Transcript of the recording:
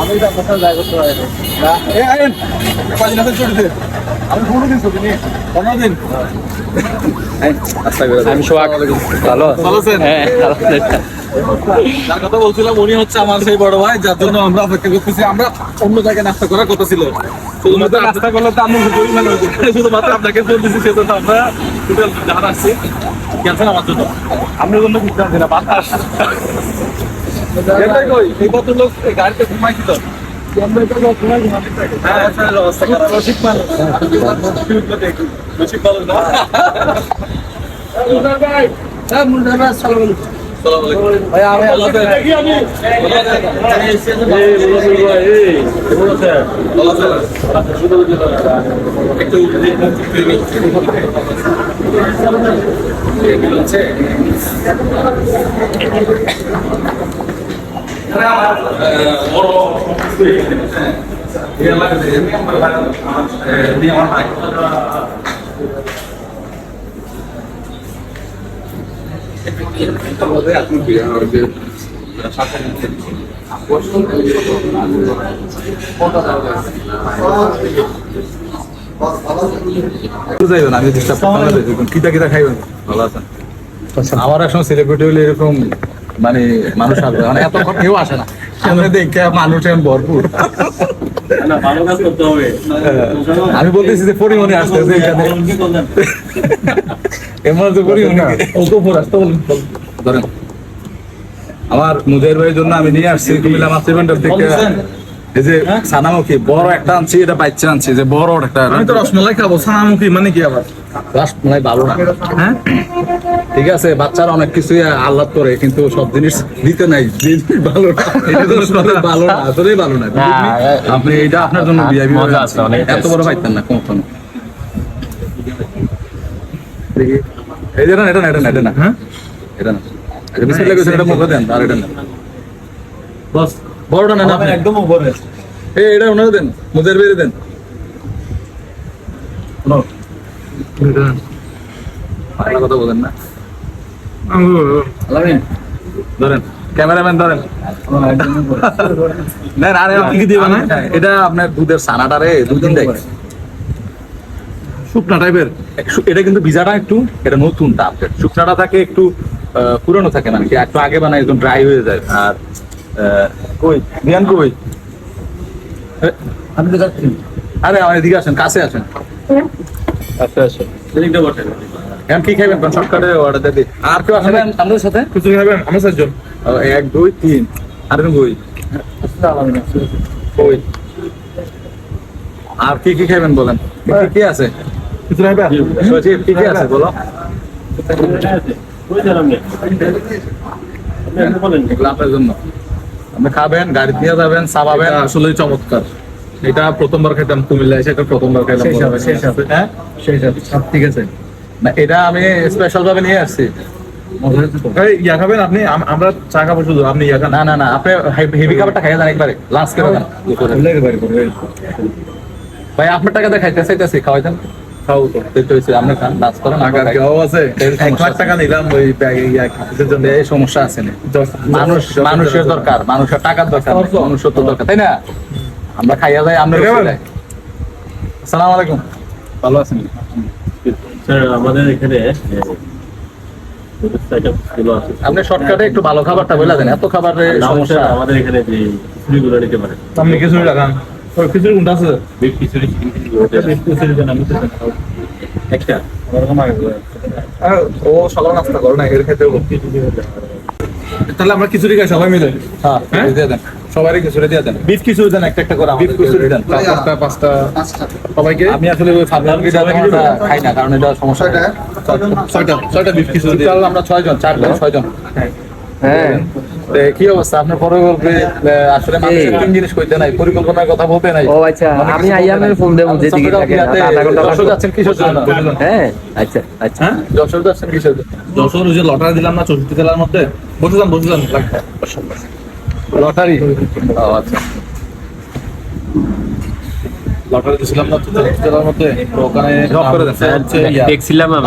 আমি যাই করতে পারি না। এ আইন আছে ছুটিতে আমি পনেরো দিন ছুটি নিয়ে পনেরো দিন। আমি সোহাগ। ভালো ভালো আছেন? হ্যাঁ আলহামদুলিল্লাহ। যার কথা বলছিলাম উনি হচ্ছে আমার সেই বড় ভাই যার জন্য আমরা অপেক্ষা করতেছি। আমরা অন্য জায়গায় নাস্তা করার কথা ছিল। শুধুমাত্র নাস্তা করলে তো আমি শুধুমাত্র আপনাকে ফোন দিচ্ছি সেজন্য আমরা টোটাল গেছেন আমার জন্য আপনার জন্য কিছু জানছি না বাতাস এটাই কই এই কত লোক গাড়িতে ঘুমাইছিল হ্যাঁ, শরীরের অবস্থা রসিক মানুষ। রসিক মানুষ না? সালাম আলাইকুম। আমার ভাই আমার এমনি আমার ভাই যাইবেন আমি চেষ্টা কিটা কিটা খাইবেন? ভালো আছেন? আমার একসময় সেলিব্রিটি হলে এরকম মানে মানুষ আসবে। মানে এত কেউ আসে না। সামনে দেখে মানুষ এখন ভরপুর। আমি বলতেছি যে পরিমণি আসতেছে এখানে। এমন যে পরিমণি। ও তো উপর আসতে বলুন ধরেন আমার মুজাহির ভাইয়ের জন্য আমি নিয়ে আসছি কুমিল্লা মাছ ইভেন্টার থেকে। এই যে সানামুখী বড় একটা আনছি এটা বাচ্চা আনছি যে বড় একটা আমি তো রসমালাই খাব সানামুখী মানে কি আবার? রাসমলাই ভালো না। হ্যাঁ? ঠিক আছে বাচ্চারা অনেক কিছুই আহ্লাদ করে কিন্তু সব জিনিস দিতে নাই। ভালো না। এটা তো ভালো না আসলেই ভালো না। না, আপনি এটা আপনার জন্য আছে, এত বড় পাইতেন না কখনো এই যে না, এটা না এটা না এটা না। হ্যাঁ? এটা না। এটা এটা মুখে দেন আর এটা না। বস। বড়টা না না আপনি। একদম উপরে এই এটা ওনারে দেন মুদের বেরে দেন। বাংলা কথা বলেন না। ধরেন। ক্যামেরাম্যান ধরেন। না না আরে আপনি কি দিবেন? এটা আপনার দুধের সানাটারে দুই দিন দেয় শুকনা টাইপের। এটা কিন্তু ভিজাটা একটু এটা নতুনটা আপডেট শুকনাটা থাকে একটু আহ, পুরনো থাকে মানে একটু আগে বানায় একদম ড্রাই হয়ে যায়। আর আহ, কই? বিয়ান কই? এ, তো আরে আমার এদিকে আসেন কাছে আসেন। আচ্ছা আচ্ছা। এখন কি খাইবেন? কোন শর্টকাটে অর্ডার দিয়ে আর কেউ আসেন? আমাদের সাথে? কিছু খাবেন? আমার চারজন। এক দুই তিন। আর কই কই আর কি কি খাইবেন বলেন? কি কি- কি আছে? কিছু খাবেন সচিব কি কি আছে বলো? আপনার জন্য। আপনি খাবেন গাড়ি দিয়ে যাবেন চাবাবেন আসলে চমৎকার। এটা প্রথমবার খেতাম কুমিল্লা এসে এটা প্রথমবার খেলাম শেষ হবে, শেষ হবে। হ্যাঁ? শেষ হবে সব ঠিক আছে। না এটা আমি স্পেশাল ভাবে নিয়ে আসছি। ইয়া খাবেন আপনি? আমরা চা খাব শুধু আপনি ইয়া খান। না না না আপনি হেভি খাবারটা খাইয়ে যান একবারে লাঞ্চ করে ভাই আপনার টাকা দিয়ে খাইতে চাইতেছি খাওয়াইতেন। খাও তো। হয়েছে, আপনি খান লাঞ্চ করেন টাকার আমরা কি খাই। অভাব আছে। এক লাখ টাকা নিলাম ওই ব্যাগে ইয়া কিছুর জন্য। এই সমস্যা আছে না। মানুষ মানুষের দরকার মানুষের টাকার দরকার মানুষের তো দরকার তাই না? আমরা খাইয়া যাই আমরা আসসালামু আলাইকুম। ভালো আছেন? স্যার আমাদের এখানে আপনি শর্টকাটে একটু ভালো খাবারটা বলে দেন এত খাবারের সমস্যা। আমাদের এখানে যে খিচুড়িগুলো নিতে পারে। আপনি খিচুড়ি লাগান। ওই খিচুড়ি কোনটা আছে? বিফ খিচুড়ি। খিচুড়ি একটা। আর ও সকাল নাস্তা করো না এর খেতে তাহলে আমরা খিচুড়ি খাই সবাই মিলে? হ্যাঁ হ্যাঁ? দিয়ে দেন। সবারই খিচুড়ি দিয়ে দেন। বিফ খিচুড়ি দেন একটা একটা করে বিফ খিচুড়ি দেন। চারটা পাঁচটা। সবাইকে? আমি আসলে ওই ফার্মের মুরগিটা তেমনটা খাই না কারণ এটা সমস্যা। ছয়টা? ছয়টা। বিফ খিচুড়ি টোটাল আমরা ছয় জন চার জন ছয় হ্যাঁ। কি অবস্থা? আপনার পরিকল্পে আসলে মানুষের তিন জিনিস কইতে নাই পরিকল্পনার কথা বলতে নাই। ও আচ্ছা। আমি আইয়ামের ফোন নাই। দেবো যেদিকে থাকে আধা ঘণ্টা যশোর যাচ্ছেন কিসের জন্য? হ্যাঁ আচ্ছা আচ্ছা। হ্যাঁ? যাচ্ছেন কিসের জন্য? যশোর যে লটারি দিলাম না চৌষট্টি জেলার মধ্যে। বসে যান বসে যান। লটারি? ও আচ্ছা। লটারি দিছিলাম না তো জেলার মধ্যে। ওখানে করে ইয়া, দেখছিলাম আমি।